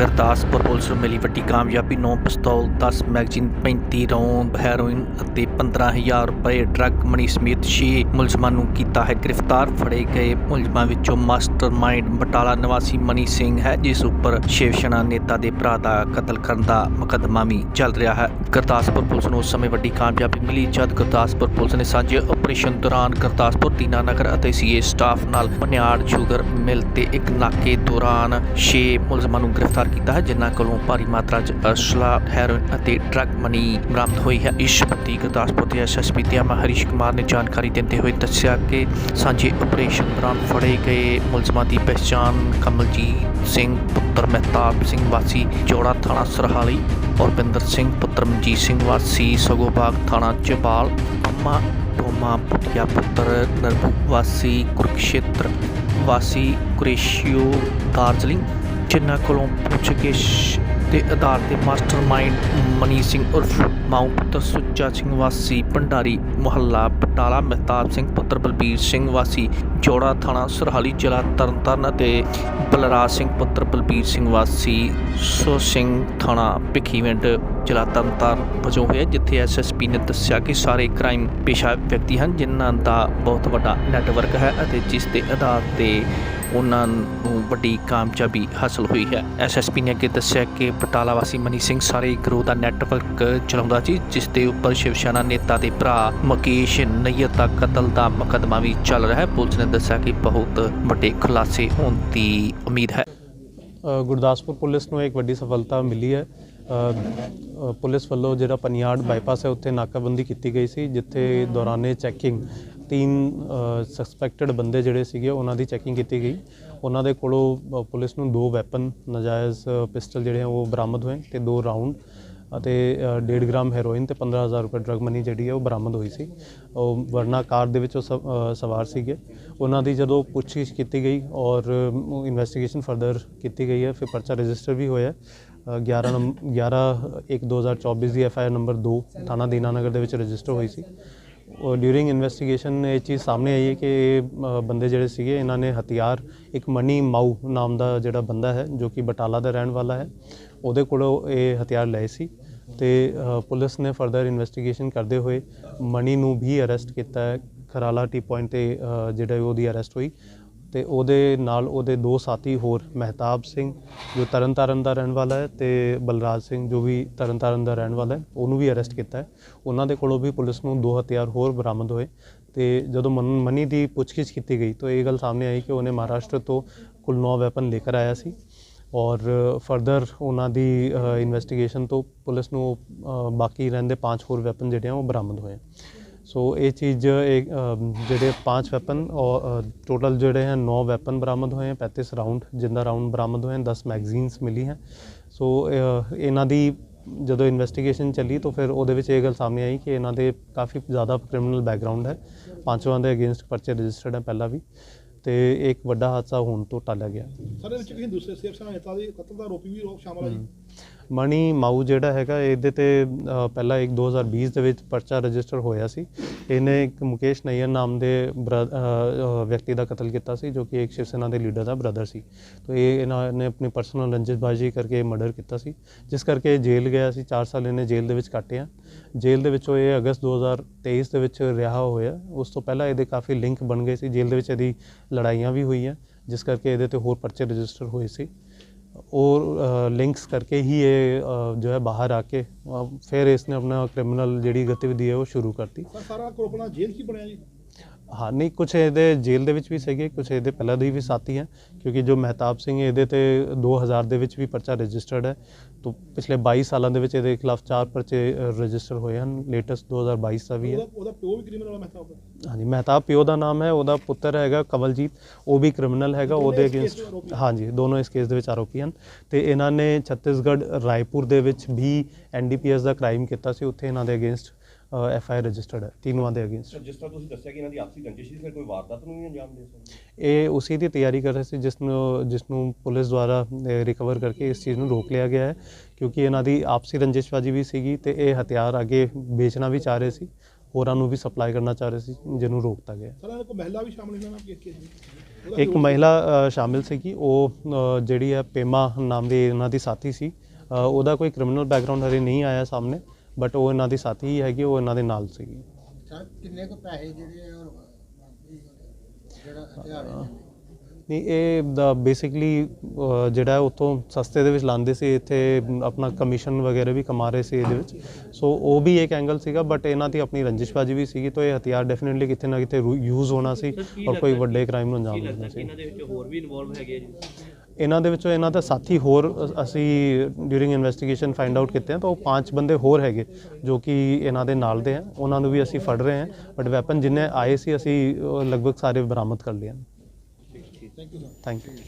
Gurdaspur police ਨੂੰ ਮਿਲੀ ਵੱਡੀ ਕਾਮਯਾਬੀ। 9 ਪਿਸਤੌਲ 10 ਮੈਗਜ਼ੀਨ 35 ਰੌਂਦ ਹੈਰੋਇਨ ਅਤੇ 15000 ਰੁਪਏ ਡਰੱਗ ਮਨੀ ਸਮੇਤ 6 ਮੁਲਜ਼ਮਾਂ ਨੂੰ ਕੀਤਾ ਹੈ ਗ੍ਰਿਫਤਾਰ। ਫੜੇ ਗਏ ਮੁਲਜ਼ਮਾਂ ਵਿੱਚੋਂ ਮਾਸਟਰਮਾਈਂਡ ਬਟਾਲਾ ਨਿਵਾਸੀ ਮਨੀ ਸਿੰਘ ਹੈ, ਜਿਸ ਉੱਪਰ ਸ਼ਿਵ ਸੈਨਾ ਨੇਤਾ ਦੇ ਭਰਾ ਦਾ ਕਤਲ ਕਰਨ ਦਾ ਮੁਕੱਦਮਾ ਵੀ ਚੱਲ ਰਿਹਾ ਹੈ। ਗੁਰਦਾਸਪੁਰ ਪੁਲਿਸ ਨੂੰ ਉਸ ਸਮੇਂ ਵੱਡੀ ਕਾਮਯਾਬੀ ਮਿਲੀ, ਜਦ ਗੁਰਦਾਸਪੁਰ ਪੁਲਿਸ ਨੇ ਸਾਂਝੇ ਆਪਰੇਸ਼ਨ ਦੌਰਾਨ ਗੁਰਦਾਸਪੁਰ ਦੀਨਾਨਗਰ ਅਤੇ ਸੀਏ ਸਟਾਫ ਨਾਲ ਪਨਿਆੜ ਸ਼ੂਗਰ ਮਿਲ ਤੇ ਇੱਕ ਨਾਕੇ ਦੌਰਾਨ 6 ਮੁਲਜ਼ਮਾਂ ਨੂੰ ਗ੍ਰਿਫਤਾਰ ਕੀਤਾ ਹੈ, ਜਿਨ੍ਹਾਂ ਕੋਲੋਂ ਭਾਰੀ ਮਾਤਰਾ 'ਚ ਅਸਲਾ ਹੈਰੋਇਨ ਅਤੇ ਡਰੱਗ ਮਨੀ ਬਰਾਮਦ ਹੋਈ ਹੈ। ਇਸ ਸੰਬੰਧੀ ਗੁਰਦਾਸਪੁਰ ਦੇ ਐਸਐਸਪੀ ਧਿਆਮਾ ਹਰੀਸ਼ ਕੁਮਾਰ ਨੇ ਜਾਣਕਾਰੀ ਦਿੰਦੇ ਹੋਏ ਦੱਸਿਆ ਕਿ ਸਾਂਝੇ ਆਪਰੇਸ਼ਨ ਦੌਰਾਨ ਫੜੇ ਗਏ ਮੁਲਜ਼ਮਾਂ ਦੀ ਪਛਾਣ ਕਮਲਜੀਤ ਸਿੰਘ, ਪੁੱਤਰ ਮਹਿਤਾਬ ਸਿੰਘ ਵਾਸੀ ਜੋੜਾ ਥਾਣਾ ਸਰਹਾਲੀ ਔਰਪਿੰਦਰ ਸਿੰਘ, ਪੁੱਤਰ ਮਨਜੀਤ ਸਿੰਘ ਵਾਸੀ ਸਗੋਬਾਗ ਥਾਣਾ ਚਬਾਲ ਅੰਮਾ ਟੋਮਾ ਪੁੱਤਿਆ ਪੁੱਤਰ ਨਰਬੂ ਵਾਸੀ ਕੁਰਕਸ਼ੇਤਰ ਵਾਸੀ ਕੁਰੇਸ਼ੀਓ ਦਾਰਜਲਿੰਗ ਜਿਨ੍ਹਾਂ ਕੋਲੋਂ ਪੁੱਛਗਿੱਛ ਦੇ ਆਧਾਰ ਤੇ ਮਾਸਟਰਮਾਈਂਡ ਮਨੀ ਸਿੰਘ ਉਰਫ ਮਾਊ ਪੁੱਤਰ ਸੁੱਚਾ ਸਿੰਘ ਵਾਸੀ, ਭੰਡਾਰੀ ਮੁਹੱਲਾ ਬਟਾਲਾ, ਮਹਿਤਾਬ ਸਿੰਘ ਪੁੱਤਰ ਬਲਬੀਰ ਸਿੰਘ ਵਾਸੀ ਜੋੜਾ ਥਾਣਾ ਸਰਹਾਲੀ ਜ਼ਿਲ੍ਹਾ ਤਰਨਤਾਰਨ ਅਤੇ ਬਲਰਾਜ ਸਿੰਘ ਪੁੱਤਰ ਬਲਬੀਰ ਸਿੰਘ ਵਾਸੀ, ਸੋ ਸਿੰਘ ਥਾਣਾ ਭਿੱਖੀਵਿੰਡ ਜ਼ਿਲ੍ਹਾ ਤਰਨਤਾਰਨ ਵਜੋਂ ਹੋਇਆ, ਜਿੱਥੇ ਐਸਐਸਪੀ ਨੇ ਦੱਸਿਆ ਕਿ ਸਾਰੇ ਕ੍ਰਾਈਮ ਪੇਸ਼ਾ ਵਿਅਕਤੀ ਹਨ, ਜਿਨ੍ਹਾਂ ਦਾ ਬਹੁਤ ਵੱਡਾ ਨੈਟਵਰਕ ਹੈ ਅਤੇ ਜਿਸ ਦੇ ਆਧਾਰ ਤੇ ਉਹਨਾਂ ਨੂੰ ਵੱਡੀ ਕਾਮਯਾਬੀ ਹਾਸਲ ਹੋਈ ਹੈ। ਐਸਐਸਪੀ ਨੇ ਅੱਗੇ ਦੱਸਿਆ ਕਿ ਬਟਾਲਾ ਵਾਸੀ ਮਨੀ ਸਿੰਘ ਸਾਰੇ ਗਰੋਹ ਦਾ ਨੈਟਵਰਕ ਚਲਾਉਂਦਾ ਸੀ, ਜਿਸ ਦੇ ਉੱਪਰ ਸ਼ਿਵ ਸੈਨਾ ਨੇਤਾ ਦੇ ਭਰਾ ਮੁਕੇਸ਼ ਨਈਅਰ ਦਾ ਕਤਲ ਦਾ ਮੁਕੱਦਮਾ ਵੀ ਚੱਲ ਰਿਹਾ ਹੈ। ਪੁਲਿਸ ਨੇ ਦੱਸਿਆ ਕਿ ਬਹੁਤ ਵੱਡੇ ਖੁਲਾਸੇ ਹੋਣ ਦੀ ਉਮੀਦ ਹੈ। ਗੁਰਦਾਸਪੁਰ ਪੁਲਿਸ ਨੂੰ ਇੱਕ ਵੱਡੀ ਸਫਲਤਾ ਮਿਲੀ ਹੈ। ਪੁਲਿਸ ਵੱਲੋਂ ਜਿਹੜਾ ਪਨਿਆੜ ਬਾਈਪਾਸ ਹੈ, ਉੱਥੇ ਨਾਕਾਬੰਦੀ ਕੀਤੀ ਗਈ ਸੀ, ਜਿੱਥੇ ਦੌਰਾਨੇ ਚੈਕਿੰਗ ਤਿੰਨ ਸਸਪੈਕਟਡ ਬੰਦੇ ਜਿਹੜੇ ਸੀਗੇ ਉਹਨਾਂ ਦੀ ਚੈਕਿੰਗ ਕੀਤੀ ਗਈ। ਉਹਨਾਂ ਦੇ ਕੋਲੋਂ ਪੁਲਿਸ ਨੂੰ ਦੋ ਵੈਪਨ ਨਜਾਇਜ਼ ਪਿਸਟਲ ਜਿਹੜੇ ਆ ਉਹ ਬਰਾਮਦ ਹੋਏ ਤੇ ਦੋ ਰਾਉਂਡ ਅਤੇ ਅ, 1.5 ਗ੍ਰਾਮ ਹੈਰੋਇਨ ਤੇ 15000 ਰੁਪਏ ਡਰਗ ਮਨੀ ਜਿਹੜੀ ਹੈ ਉਹ ਬਰਾਮਦ ਹੋਈ ਸੀ। ਉਹ ਵਰਨਾ ਕਾਰ ਦੇ ਵਿੱਚ ਉਹ ਸਵ- ਸਵਾਰ ਸੀਗੇ। ਉਹਨਾਂ ਦੀ ਜਦੋਂ ਪੁੱਛਗਿੱਛ ਕੀਤੀ ਗਈ ਔਰ ਇਨਵੈਸਟੀਗੇਸ਼ਨ ਫਰਦਰ ਕੀਤੀ ਗਈ ਹੈ ਫਿਰ ਪਰਚਾ ਰਜਿਸਟਰ ਵੀ ਹੋਇਆ। ਅ, 11 ਨੰਬ 11 1 2024 ਦੀ ਐਫ ਆਈ ਆਰ ਨੰਬਰ 2 ਥਾਣਾ ਦੀਨਾਨਗਰ ਦੇ ਵਿੱਚ ਰਜਿਸਟਰ ਹੋਈ ਸੀ। ਉਹ ਡਿਊਰਿੰਗ ਇਨਵੈਸਟੀਗੇਸ਼ਨ ਇਹ ਚੀਜ਼ ਸਾਹਮਣੇ ਆਈ ਹੈ ਕਿ ਇਹ, ਅ, ਬੰਦੇ ਜਿਹੜੇ ਸੀਗੇ ਇਹਨਾਂ ਨੇ ਹਥਿਆਰ ਇੱਕ ਮਨੀ ਮਾਊ ਨਾਮ ਦਾ ਜਿਹੜਾ ਬੰਦਾ ਹੈ ਜੋ ਕਿ ਬਟਾਲਾ ਦਾ ਰਹਿਣ ਵਾਲਾ ਹੈ ਉਹਦੇ ਕੋਲੋਂ ਇਹ ਹਥਿਆਰ ਲਏ ਸੀ ਤੇ ਅ, ਪੁਲਿਸ ਨੇ ਫਰਦਰ ਇਨਵੈਸਟੀਗੇਸ਼ਨ ਕਰਦੇ ਹੋਏ ਮਨੀ ਨੂੰ ਵੀ ਅਰੈਸਟ ਕੀਤਾ ਹੈ। ਖਰਾਲਾ ਟੀ ਪੁਆਇੰਟ ਤੇ ਅ, ਜਿਹੜਾ ਉਹਦੀ ਅਰੈਸਟ ਹੋਈ। ਤੇ ਉਹਦੇ ਨਾਲ ਉਹਦੇ ਦੋ ਸਾਥੀ ਹੋਰ, ਮਹਿਤਾਬ ਸਿੰਘ, ਜੋ ਤਰਨਤਾਰਨ ਦਾ ਰਹਿਣ ਵਾਲਾ ਹੈ, ਤੇ ਬਲਰਾਜ ਸਿੰਘ, ਜੋ ਵੀ ਤਰਨਤਾਰਨ ਦਾ ਰਹਿਣ ਵਾਲਾ ਹੈ, ਉਹਨੂੰ ਵੀ ਅਰੈਸਟ ਕੀਤਾ ਹੈ। ਉਹਨਾਂ ਦੇ ਕੋਲੋਂ ਵੀ ਪੁਲਿਸ ਨੂੰ ਦੋ ਹਥਿਆਰ ਹੋਰ ਬਰਾਮਦ ਹੋਏ ਤੇ ਜਦੋਂ ਮਨ- ਮਨੀ ਦੀ ਪੁੱਛਗਿੱਛ ਕੀਤੀ ਗਈ ਤਾਂ ਇਹ ਗੱਲ ਸਾਹਮਣੇ ਆਈ ਕਿ ਉਹਨੇ ਮਹਾਰਾਸ਼ਟਰ ਤੋਂ ਕੁੱਲ 9 ਵੈਪਨ ਲੈ ਕੇ ਆਇਆ ਸੀ ਔਰ ਫਰਦਰ ਉਹਨਾਂ ਦੀ ਇਨਵੈਸਟੀਗੇਸ਼ਨ ਤੋਂ ਪੁਲਿਸ ਨੂੰ ਬਾਕੀ ਰਹਿੰਦੇ ਪੰਜ ਹੋਰ ਵੈਪਨ ਜਿਹੜੇ ਆ ਉਹ ਬਰਾਮਦ ਹੋਏ। ਸੋ ਇਹ ਚੀਜ਼ ਅ, ਜਿਹੜੇ ਪੰਜ ਵੈਪਨ ਔਰ ਟੋਟਲ ਜਿਹੜੇ ਹਨ 9 ਵੈਪਨ ਬਰਾਮਦ ਹੋਏ ਹਨ 35 ਰਾਉਂਡ ਜਿੰਦਾ ਰਾਉਂਡ ਬਰਾਮਦ ਹੋਏ ਹਨ 10 ਮੈਗਜ਼ੀਨਸ ਮਿਲੀ ਹੈ। ਸੋ ਇਹਨਾਂ ਦੀ ਜਦੋਂ ਇਨਵੈਸਟੀਗੇਸ਼ਨ ਚੱਲੀ ਤਾਂ ਫਿਰ ਉਹਦੇ ਵਿੱਚ ਇਹ ਗੱਲ ਸਾਹਮਣੇ ਆਈ ਕਿ ਇਹਨਾਂ ਦੇ ਕਾਫੀ ਜ਼ਿਆਦਾ ਕ੍ਰਿਮੀਨਲ ਬੈਕਗ੍ਰਾਉਂਡ ਹੈ। ਪੰਜਵਾਂ ਦੇ ਅਗੇਂਸਟ ਪਰਚੇ ਰਜਿਸਟਰਡ ਹੈ ਪਹਿਲਾਂ ਵੀ ਤੇ ਇੱਕ ਵੱਡਾ ਹਾਦਸਾ ਹੋਣ ਤੋਂ ਟਾਲਿਆ ਗਿਆ। ਸਾਰੇ ਵਿੱਚ ਕਿਸੇ ਦੂਸਰੇ ਸਿਰਫ ਸੈਨਾ ਨੇਤਾ ਦੇ ਕਤਲ ਦਾ ਆਰੋਪੀ ਵੀ ਸ਼ਾਮਲ ਹੈ ਜੀ। ਮਣੀ ਮਾਊ ਜਿਹੜਾ ਹੈਗਾ ਇਹਦੇ ਤੇ ਅ, ਪਹਿਲਾਂ ਇੱਕ 2020 ਦੇ ਵਿੱਚ ਪਰਚਾ ਰਜਿਸਟਰ ਹੋਇਆ ਸੀ। ਇਹਨੇ ਇੱਕ ਮੁਕੇਸ਼ ਨਈਅਰ ਨਾਮ ਦੇ ਬਰ- ਅ, ਅ, ਵਿਅਕਤੀ ਦਾ ਕਤਲ ਕੀਤਾ ਸੀ ਜੋ ਕਿ ਇੱਕ ਸ਼ਿਵ ਸੈਨਾ ਦੇ ਲੀਡਰ ਦਾ ਬ੍ਰਦਰ ਸੀ। ਤੋਂ ਇਹ ਇਹਨਾਂ ਨੇ ਆਪਣੀ ਪਰਸਨਲ ਰੰਜਿਸ਼ਬਾਜ਼ੀ ਕਰਕੇ ਮਰਡਰ ਕੀਤਾ ਸੀ। ਜਿਸ ਕਰਕੇ ਇਹ ਜੇਲ੍ਹ ਗਿਆ ਸੀ 4 ਸਾਲ ਇਹਨੇ ਜੇਲ੍ਹ ਦੇ ਵਿੱਚ ਕੱਟਿਆ। ਜੇਲ੍ਹ ਦੇ ਵਿੱਚੋਂ ਇਹ ਅਗਸਤ 2023 ਦੇ ਵਿੱਚ ਰਿਹਾ ਹੋਇਆ। ਉਸ ਤੋਂ ਪਹਿਲਾਂ ਇਹਦੇ ਕਾਫੀ ਲਿੰਕ ਬਣ ਗਏ ਸੀ। ਜੇਲ੍ਹ ਦੇ ਵਿੱਚ ਇਹਦੀ ਲੜਾਈਆਂ ਵੀ ਹੋਈਆਂ ਜਿਸ ਕਰਕੇ ਇਹਦੇ ਤੇ ਹੋਰ ਪਰਚੇ ਰਜਿਸਟਰ ਹੋਏ ਸੀ। और लिंक्स करके ही ये अ, जो है बाहर आके अ, फिर इसने अपना क्रिमिनल ਜਿਹੜੀ ਗਤੀਵਿਧੀ ਹੈ ਉਹ ਸ਼ੁਰੂ ਕਰਤੀ ਸਰ ਸਾਰਾ ਕੋਪਣਾ ਜੇਲ੍ਹ ਕੀ ਬਣਿਆ ਜੀ ਹਾਂ ਨਹੀਂ ਕੁਝ ਇਹਦੇ ਜੇਲ੍ਹ ਦੇ ਵਿੱਚ ਵੀ ਸੀਗੇ ਕੁਝ ਇਹਦੇ ਪਹਿਲਾਂ ਦੇ ਵੀ ਸਾਥੀ ਹੈ ਕਿਉਂਕਿ ਜੋ ਮਹਿਤਾਬ ਸਿੰਘ ਇਹਦੇ ਤੇ 2000 ਦੇ ਵਿੱਚ ਵੀ ਪਰਚਾ ਰਜਿਸਟਰਡ ਹੈ। ਤੋਂ ਪਿਛਲੇ 22 ਸਾਲਾਂ ਦੇ ਵਿੱਚ ਇਹਦੇ ਖਿਲਾਫ ਚਾਰ ਪਰਚੇ ਰਜਿਸਟਰ ਹੋਏ ਹਨ ਲੇਟੈਸਟ 2022 ਦਾ ਵੀ ਹੈ। ਉਹਦਾ ਪਿਓ ਵੀ ਕ੍ਰਿਮੀਨਲ ਵਾਲਾ ਮਹਿਤਾਬ ਹਾਂਜੀ ਮਹਿਤਾਬ ਪਿਓ ਦਾ ਨਾਮ ਹੈ ਉਹਦਾ ਪੁੱਤਰ ਹੈਗਾ ਕਮਲਜੀਤ ਉਹ ਵੀ ਕ੍ਰਿਮੀਨਲ ਹੈਗਾ ਉਹਦੇ ਅਗੇਂਸਟ ਹਾਂਜੀ ਦੋਨੋਂ ਇਸ ਕੇਸ ਦੇ ਵਿੱਚ ਆਰੋਪੀ ਹਨ। ਤੇ ਇਹਨਾਂ ਨੇ ਛੱਤੀਸਗੜ੍ਹ ਰਾਏਪੁਰ ਦੇ ਵਿੱਚ ਵੀ ਐਨਡੀਪੀਐਸ ਦਾ ਕ੍ਰਾਈਮ ਕੀਤਾ ਸੀ ਉੱਥੇ ਇਹਨਾਂ ਦੇ ਅਗੇਂਸਟ ਐਫ ਆਈ ਰਜਿਸਟਰਡ ਹੈ ਤਿੰਨੋਂ ਦੇ ਅਗੇਂਸਟ ਜਿਸ ਤਰ੍ਹਾਂ ਤੁਸੀਂ ਦੱਸਿਆ ਕਿ ਇਹਨਾਂ ਦੀ ਆਪਸੀ ਰੰਜਿਸ਼ ਸੀ ਫਿਰ ਕੋਈ ਵਾਰਦਾਤ ਨੂੰ ਨਹੀਂ ਅੰਜਾਮ ਦੇ ਸਕਦੇ? ਇਹ ਉਸੇ ਦੀ ਤਿਆਰੀ ਕਰ ਰਹੇ ਸੀ ਜਿਸ ਨੂੰ ਜਿਸ ਨੂੰ ਪੁਲਿਸ ਦੁਆਰਾ ਰਿਕਵਰ ਕਰਕੇ ਇਸ ਚੀਜ਼ ਨੂੰ ਰੋਕ ਲਿਆ ਗਿਆ ਹੈ ਕਿਉਂਕਿ ਇਹਨਾਂ ਦੀ ਆਪਸੀ ਰੰਜਿਸ਼ਬਾਜੀ ਵੀ ਸੀਗੀ ਤੇ ਇਹ ਹਥਿਆਰ ਅੱਗੇ ਵੇਚਣਾ ਵੀ ਚਾਹ ਰਹੇ ਸੀ ਹੋਰਾਂ ਨੂੰ ਵੀ ਸਪਲਾਈ ਕਰਨਾ ਚਾਹ ਰਹੇ ਸੀ ਜਿਹਨੂੰ ਰੋਕਤਾ ਗਿਆ। ਸਰ ਇਹਨਾਂ ਮਹਿਲਾ ਵੀ ਸ਼ਾਮਲ ਇਹਨਾਂ ਨਾਲ ਕੇਸ ਕੇਸ ਵਿੱਚ? ਇੱਕ ਮਹਿਲਾ ਸ਼ਾਮਿਲ ਸੀਗੀ ਉਹ ਅ, ਜਿਹੜੀ ਹੈ ਪੇਮਾ ਨਾਮ ਦੀ ਇਹਨਾਂ ਦੀ ਸਾਥੀ ਸੀ ਉਹਦਾ ਕੋਈ ਕ੍ਰਿਮੀਨਲ ਬੈਕਗ੍ਰਾਉਂਡ ਹਰੇ ਨਹੀਂ ਆਇਆ ਸਾਹਮਣੇ ਬਟ ਉਹ ਇਹਨਾਂ ਦੀ ਸਾਥੀ ਹੀ ਹੈਗੀ ਉਹ ਇਹਨਾਂ ਦੇ ਨਾਲ ਸੀਗੀ। ਸਰ ਕਿੰਨੇ ਕੁ ਪੈਸੇ ਜਿਹੜੇ ਆ ਉਹ ਜਿਹੜਾ ਹਥਿਆਰ ਹੈ। ਨਹੀਂ ਇਹ ਦਾ ਬੇਸਿਕਲੀ ਜਿਹੜਾ ਹੈ ਉੱਥੋਂ ਸਸਤੇ ਦੇ ਵਿੱਚ ਲਾਉਂਦੇ ਸੀ ਇੱਥੇ ਆਪਣਾ ਕਮਿਸ਼ਨ ਵਗੈਰਾ ਵੀ ਕਮਾ ਰਹੇ ਸੀ ਇਹਦੇ ਵਿੱਚ। ਸੋ ਉਹ ਵੀ ਇੱਕ ਐਂਗਲ ਸੀਗਾ ਬਟ ਇਹਨਾਂ ਦੀ ਆਪਣੀ ਰੰਜਿਸ਼ਬਾਜੀ ਵੀ ਸੀਗੀ ਤਾਂ ਇਹ ਹਥਿਆਰ ਡੈਫੀਨਿਟਲੀ ਕਿਤੇ ਨਾ ਕਿਤੇ ਯੂਜ਼ ਹੋਣਾ ਸੀ ਔਰ ਕੋਈ ਵੱਡੇ ਕ੍ਰਾਈਮ ਨੂੰ ਅੰਜਾਮ ਦੇਣਾ ਸੀ। ਇਹਨਾਂ ਦੇ ਵਿੱਚ ਹੋਰ ਵੀ ਇਨਵੋਲਵ ਹੈਗੇ ਜੀ? ਇਹਨਾਂ ਦੇ ਵਿੱਚੋਂ ਇਹਨਾਂ ਦਾ ਸਾਥੀ ਹੋਰ ਅਸੀਂ ਡਿਊਰਿੰਗ ਇਨਵੈਸਟੀਗੇਸ਼ਨ ਫਾਈਂਡ ਆਊਟ ਕੀਤੇ ਹਨ ਤਾਂ ਉਹ ਪੰਜ ਬੰਦੇ ਹੋਰ ਹੈਗੇ ਜੋ ਕਿ ਇਹਨਾਂ ਦੇ ਨਾਲ ਦੇ ਹਨ ਉਹਨਾਂ ਨੂੰ ਵੀ ਅਸੀਂ ਫੜ ਰਹੇ ਹਾਂ ਬਟ ਵੈਪਨ ਜਿੰਨੇ ਆਏ ਸੀ ਅਸੀਂ ਲਗਭਗ ਸਾਰੇ ਬਰਾਮਦ ਕਰ ਲਏ ਹਨ ਥੈਂਕ ਯੂ